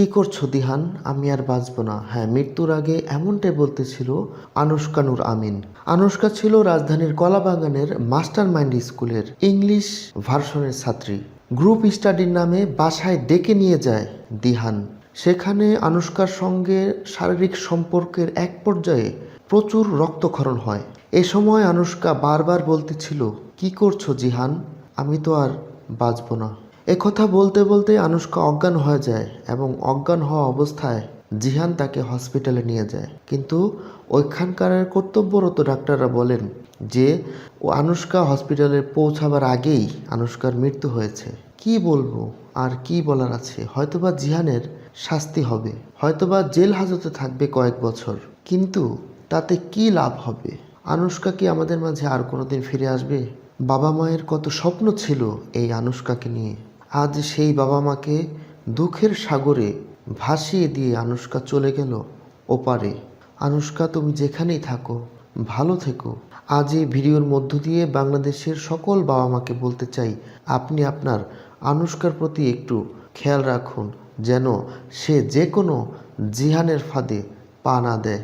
কি করছ দিহান? আমি আর বাঁচবো না। হ্যাঁ মৃত্যুর আগে এমনটাই বলতেছিল আনুষ্কা নূর আমিন। আনুষ্কা ছিল রাজধানীর কলাবাগানের মাস্টার মাইন্ড স্কুলের ইংলিশ ভার্সনের ছাত্রী। গ্রুপ স্টাডির নামে বাসায় ডেকে নিয়ে যায় দিহান। সেখানে আনুষ্কার সঙ্গে শারীরিক সম্পর্কের এক পর্যায়ে প্রচুর রক্তক্ষরণ হয়। এ সময় আনুষ্কা বারবার বলতেছিল, কি করছ জিহান আমি তো আর বাঁচবো না। একথা বলতে বলতে আনুষ্কা অজ্ঞান হয়ে যায় এবং অজ্ঞান হওয়া অবস্থায় জিহান তাকে হসপিটালে নিয়ে যায়। কিন্তু ওইখানকার কর্তব্যরত ডাক্তাররা বলেন যে, ও আনুষ্কা হসপিটালে পৌঁছাবার আগেই আনুষ্কার মৃত্যু হয়েছে। কি বলব? আর কি বলার আছে? হয়তোবা জিহানের শাস্তি হবে, হয়তোবা জেল হাজতে থাকবে কয়েক বছর। কিন্তু তাতে কি লাভ হবে? আনুষ্কা কি আমাদের মাঝে আর কোনোদিন ফিরে আসবে? বাবা মায়ের কত স্বপ্ন ছিল এই আনুষ্কাকে নিয়ে। আজ সেই বাবা মাকে দুঃখের সাগরে ভাসিয়ে দিয়ে আনুষ্কা চলে গেল ওপারে। আনুষ্কা, তুমি যেখানেই থাকো, ভালো থেকো। আজ এই ভিডিওর মধ্য দিয়ে বাংলাদেশের সকল বাবা মাকে বলতে চাই, আপনি আপনার আনুষ্কার প্রতি একটু খেয়াল রাখুন, যেন সে যে কোনো জিহানের ফাঁদে পা না দেয়।